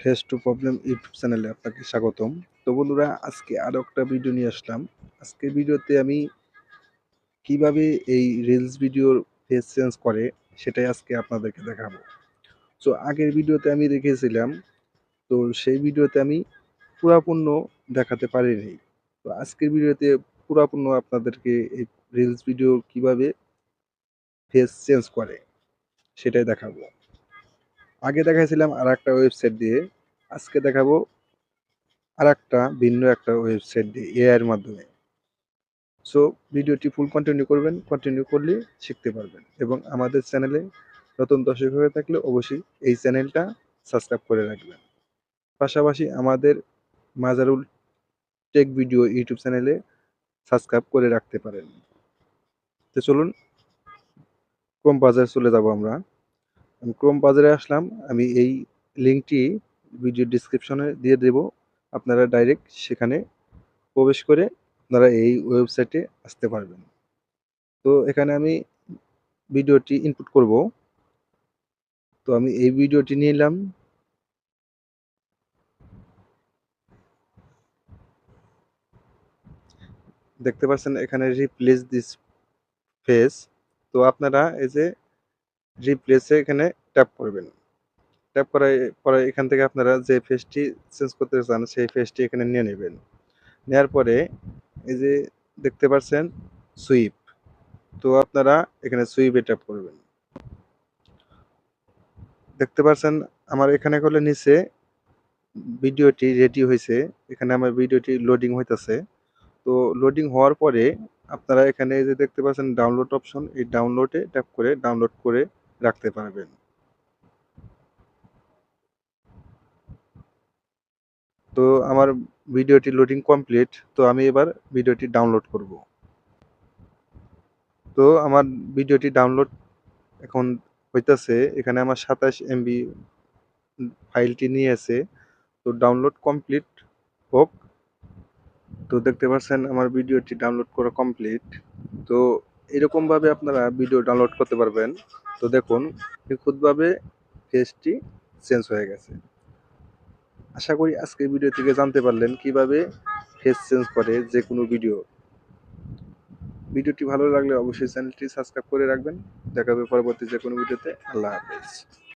Face to problem YouTube চ্যানেলে আপনাকে স্বাগতম। তো বন্ধুরা, আজকে আরও একটা ভিডিও নিয়ে আসলাম। আজকের ভিডিওতে আমি কীভাবে এই রিলস ভিডিওর ফেস চেঞ্জ করে, সেটাই আজকে আপনাদেরকে দেখাবো। সো আগের ভিডিওতে আমি রেখেছিলাম তো সেই ভিডিওতে আমি পুরাপূর্ণ দেখাতে পারিনি। তো আজকের ভিডিওতে পুরাপূর্ণ আপনাদেরকে এই রিলস ভিডিও কীভাবে ফেস চেঞ্জ করে, সেটাই দেখাবো। আগে দেখাইছিলাম আর একটা ওয়েবসাইট দিয়ে। আজকে দেখাবো আর একটা ভিন্ন একটা ওয়েবসাইট দিয়ে এআই এর মাধ্যমে। সো ভিডিওটি ফুল কন্টিনিউ করবেন কন্টিনিউ করলে শিখতে পারবেন। এবং আমাদের চ্যানেলে নতুন দর্শক হয়ে থাকলে অবশ্যই এই চ্যানেলটা সাবস্ক্রাইব করে রাখবেন। পাশাপাশি আমাদের মাজারুল টেক ভিডিও ইউটিউব চ্যানেলে সাবস্ক্রাইব করে রাখতে পারেন। তো চলুন, ক্রোম বাজারে চলে যাব আমরা। আমি ক্রোম বাজারে আসলাম, আমি এই লিঙ্কটি ভিডিও ডিসক্রিপশনে দিয়ে দেব। আপনারা ডাইরেক্ট সেখানে প্রবেশ করে আপনারা এই ওয়েবসাইটে আসতে পারবেন। তো এখানে আমি ভিডিওটি ইনপুট করব। তো আমি এই ভিডিওটি নিলাম। দেখতে পাচ্ছেন এখানে রিপ্লেস দিস ফেস তো আপনারা এই যে রিপ্লেসে এখানে ট্যাপ করবেন। ট্যাপ করার পরে এখান থেকে আপনারা যে ফেসটি চেঞ্জ করতে চান, সেই ফেসটি এখানে নিয়ে নেবেন। নেওয়ার পরে এই যে দেখতে পাচ্ছেন সুইপ তো আপনারা এখানে সুইপে ট্যাপ করবেন। দেখতে পাচ্ছেন, আমার এখানে করলে নিচে ভিডিওটি রেডি হয়েছে। এখানে আমার ভিডিওটি লোডিং হইতেছে। তো লোডিং হওয়ার পরে আপনারা এখানে যে দেখতে পাচ্ছেন ডাউনলোড অপশন এই ডাউনলোডে ট্যাপ করে ডাউনলোড করে রাখতে পারবেন। তো আমার ভিডিওটি লোডিং কমপ্লিট তো আমি এবার ভিডিওটি ডাউনলোড করব। তো আমার ভিডিওটি ডাউনলোড এখন হইতাছে, এখানে আমার সাতাশ এমবি ফাইলটি নিয়ে আছে তো ডাউনলোড কমপ্লিট হোক। তো দেখতে পাচ্ছেন, আমার ভিডিওটি ডাউনলোড করা কমপ্লিট তো এরকমভাবে আপনারা ভিডিও ডাউনলোড করতে পারবেন। তো দেখুন, নিখুঁতভাবে ফেসটি চেঞ্জ হয়ে গেছে। আশা করি আজকে ভিডিও থেকে জানতে পারলেন কীভাবে ফেস চেঞ্জ করে যে কোনো ভিডিও ভিডিওটি ভালো লাগলে অবশ্যই চ্যানেলটি সাবস্ক্রাইব করে রাখবেন। দেখা হবে পরবর্তী যে কোনো ভিডিওতে আল্লাহ হাফেজ।